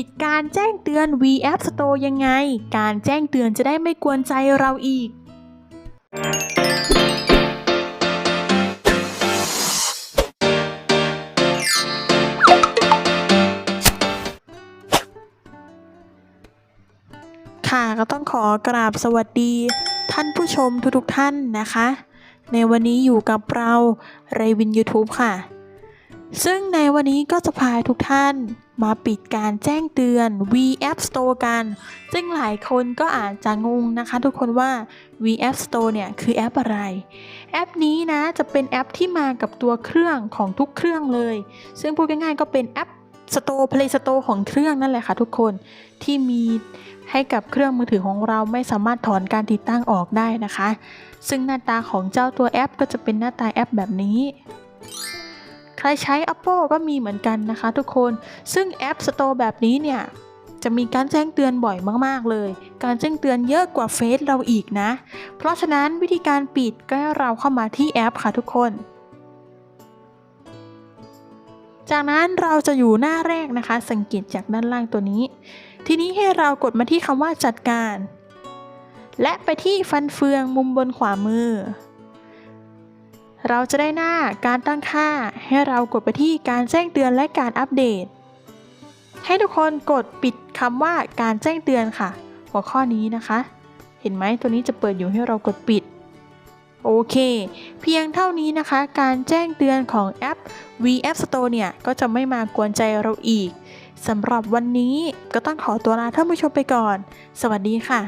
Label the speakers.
Speaker 1: ปิดการแจ้งเตือน V App Store ยังไง การแจ้งเตือนจะได้ไม่กวนใจเราอีก ค่ะก็ต้องขอกราบสวัสดี ท่านผู้ชมทุกๆท่านนะคะ ในวันนี้อยู่กับเราเรวิน YouTube ค่ะ ซึ่งในวันนี้ก็จะพาทุกท่าน มาปิดการแจ้งเตือน V App Store กัน ซึ่งหลายคนก็อาจจะงงนะคะทุกคนว่า V App Store เนี่ยคือแอปอะไร แอปนี้นะจะเป็นแอปที่มากับตัวเครื่องของทุกเครื่องเลย ซึ่งพูดง่ายๆก็เป็นแอป Store Play Store ของเครื่องนั่นแหละค่ะทุกคนที่มีให้กับเครื่องมือถือของเราไม่สามารถถอนการติดตั้งออกได้นะคะ ซึ่งหน้าตาของเจ้าตัวแอปก็จะเป็นหน้าตาแอปแบบนี้ ใครใช้ Apple ก็มีเหมือนกันนะคะทุกคน ซึ่งแอป Store แบบนี้เนี่ย จะมีการแจ้งเตือนบ่อยมาก ๆ เลย การแจ้งเตือนเยอะกว่าเฟซเราอีกนะ เพราะฉะนั้นวิธีการปิดก็ให้เราเข้ามาที่แอปค่ะทุกคนจากนั้นเราจะอยู่หน้าแรกนะคะ สังเกตจากด้านล่างตัวนี้ ทีนี้ให้เรากดมาที่คำว่าจัดการ และไปที่ฟันเฟืองมุมบนขวามือ เราจะได้หน้าการตั้งค่า ให้เรากดไปที่การแจ้งเตือนและการอัปเดต ให้ทุกคนกดปิดคำว่าการแจ้งเตือนค่ะ หัวข้อนี้นะคะ เห็นไหมตัวนี้จะเปิดอยู่ให้เรากดปิด โอเค เพียงเท่านี้นะคะ การแจ้งเตือนของแอป V App Store เนี่ย ก็จะไม่มากวนใจเราอีกสำหรับวันนี้ก็ต้องขอตัวลาท่านผู้ชมไปก่อน สวัสดีค่ะ